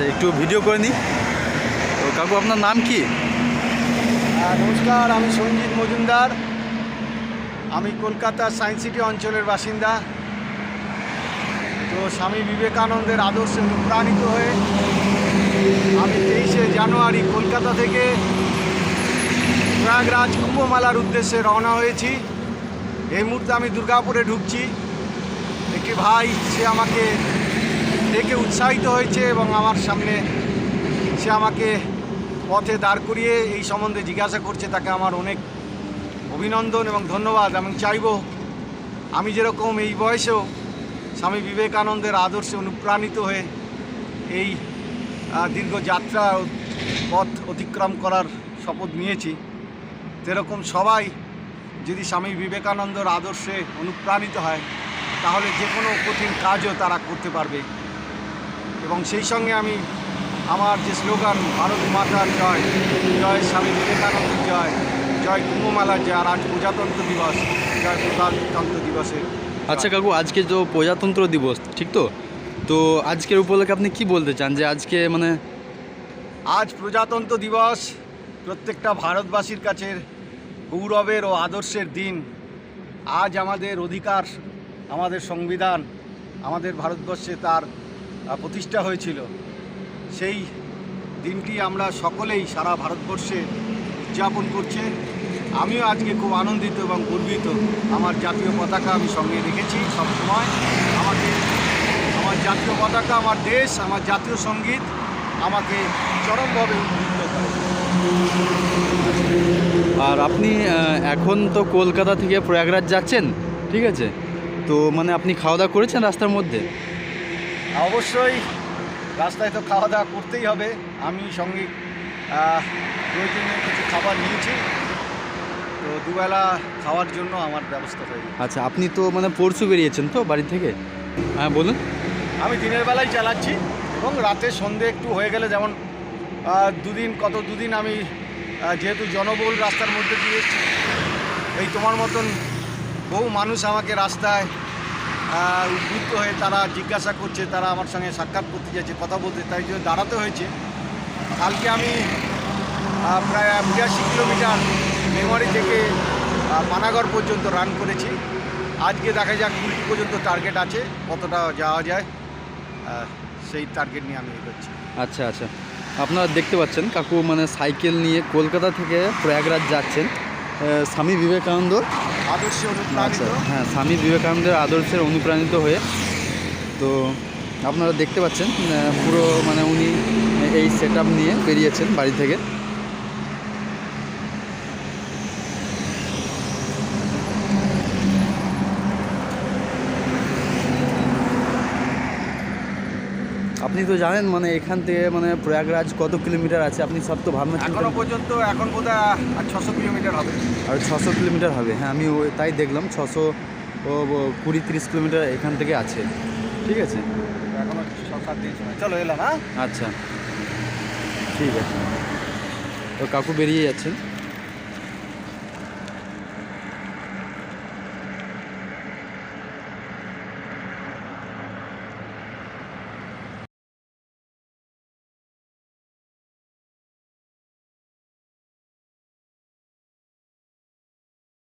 আচ্ছা একটু ভিডিও করে নিই তো কাকু, আপনার নাম কি? নমস্কার, আমি সঞ্জিত মজুমদার। আমি কলকাতা সায়েন্স সিটি অঞ্চলের বাসিন্দা। তো স্বামী বিবেকানন্দের আদর্শে অনুপ্রাণিত হয়ে আমি তেইশে জানুয়ারি কলকাতা থেকে প্রয়াগরাজ কুম্ভমেলার উদ্দেশ্যে রওনা হয়েছি। এই মুহূর্তে আমি দুর্গাপুরে ঢুকছি। একটি ভাই, সে আমাকে দেখে উৎসাহিত হয়েছে এবং আমার সামনে সে আমাকে পথে দাঁড় করিয়ে এই সম্বন্ধে জিজ্ঞাসা করছে, তাকে আমার অনেক অভিনন্দন এবং ধন্যবাদ। এবং চাইব, আমি যেরকম এই বয়সেও স্বামী বিবেকানন্দের আদর্শে অনুপ্রাণিত হয়ে এই দীর্ঘ যাত্রা পথ অতিক্রম করার শপথ নিয়েছি, যেরকম সবাই যদি স্বামী বিবেকানন্দর আদর্শে অনুপ্রাণিত হয়, তাহলে যে কোনো কঠিন কাজও তারা করতে পারবে। এবং সেই সঙ্গে আমি আমার যে স্লোগান ভারত মাতার জয় জয় স্বামী বিবেকানন্দের জয় জয় কুম্ভমেলার জয় আর আজ প্রজাতন্ত্র দিবস জয় প্রজাতন্ত্র দিবসের আচ্ছা কাকু আজকে তো প্রজাতন্ত্র দিবস ঠিক তো? তো আজকের উপলক্ষে আপনি কি বলতে চান যে আজকে মানে আজ প্রজাতন্ত্র দিবস প্রত্যেকটা ভারতবাসীর কাছে গৌরবের ও আদর্শের দিন। আজ আমাদের অধিকার আমাদের সংবিধান আমাদের ভারতবর্ষে তার প্রতিষ্ঠা হয়েছিল। সেই দিনটি আমরা সকলেই সারা ভারতবর্ষে উদযাপন করছে। আমিও আজকে খুব আনন্দিত এবং গর্বিত। আমার জাতীয় পতাকা আমি সঙ্গে রেখেছি সবসময় আমাকে, আমার জাতীয় পতাকা, আমার দেশ, আমার জাতীয় সংগীত আমাকে চরমভাবে উদ্বুদ্ধ করে। আর আপনি এখন তো কলকাতা থেকে প্রয়াগরাজ যাচ্ছেন, ঠিক আছে? তো মানে আপনি খাওয়া দাওয়া করেছেন রাস্তার মধ্যে? অবশ্যই রাস্তায় তো খাওয়া দাওয়া করতেই হবে। আমি সঙ্গে প্রয়োজনীয় কিছু খাবার নিয়েছি। তো দুবেলা খাওয়ার জন্য আমার ব্যবস্থা হয়ে গেছে। আচ্ছা আপনি তো মানে পরশু বেরিয়েছেন তো বাড়ি থেকে? হ্যাঁ বলুন। আমি দিনের বেলায় চালাচ্ছি এবং রাতে সন্ধে একটু হয়ে গেলে যেমন দুদিন কত দুদিন আমি যেহেতু জনবহুল রাস্তার মধ্যে দিয়ে এসেছি এই তোমার মতন বহু মানুষ আমাকে রাস্তায় উদ্বুদ্ধ হয়ে তারা জিজ্ঞাসা করছে, তারা আমার সঙ্গে সাক্ষাৎ করতে যাচ্ছে, কথা বলতে, তাই জন্য দাঁড়াতে হয়েছে। কালকে আমি প্রায় বিরাশি কিলোমিটার মেমারি থেকে পানাগড় পর্যন্ত রান করেছি। আজকে দেখা যাক কুড়ি পর্যন্ত টার্গেট আছে, কতটা যাওয়া যায় সেই টার্গেট নিয়ে আমি এগোচ্ছি। আচ্ছা আচ্ছা। আপনারা দেখতে পাচ্ছেন, কাকু মানে সাইকেল নিয়ে কলকাতা থেকে প্রয়াগরাজ যাচ্ছেন স্বামী বিবেকানন্দ। আদর্শে আচ্ছা অনুপ্রাণিত? হ্যাঁ স্বামী বিবেকানন্দের আদর্শের অনুপ্রাণিত হয়ে তো আপনারা দেখতে পাচ্ছেন পুরো মানে উনি এই সেট নিয়ে বেরিয়েছেন বাড়ি থেকে। আপনি তো জানেন মানে এখান থেকে মানে প্রয়াগরাজ কত কিলোমিটার আছে আপনি সব তো ভাবনা এখনও পর্যন্ত এখন বোধ হয় ছশো কিলোমিটার হবে। আর ছশো কিলোমিটার হবে হ্যাঁ আমি ওই তাই দেখলাম ছশো কুড়ি তিরিশ কিলোমিটার এখান থেকে আছে। ঠিক আছে? এখনও সাত দিন চলো এলাম হ্যাঁ? আচ্ছা। ঠিক আছে। তো কাকু বেরিয়ে যাচ্ছেন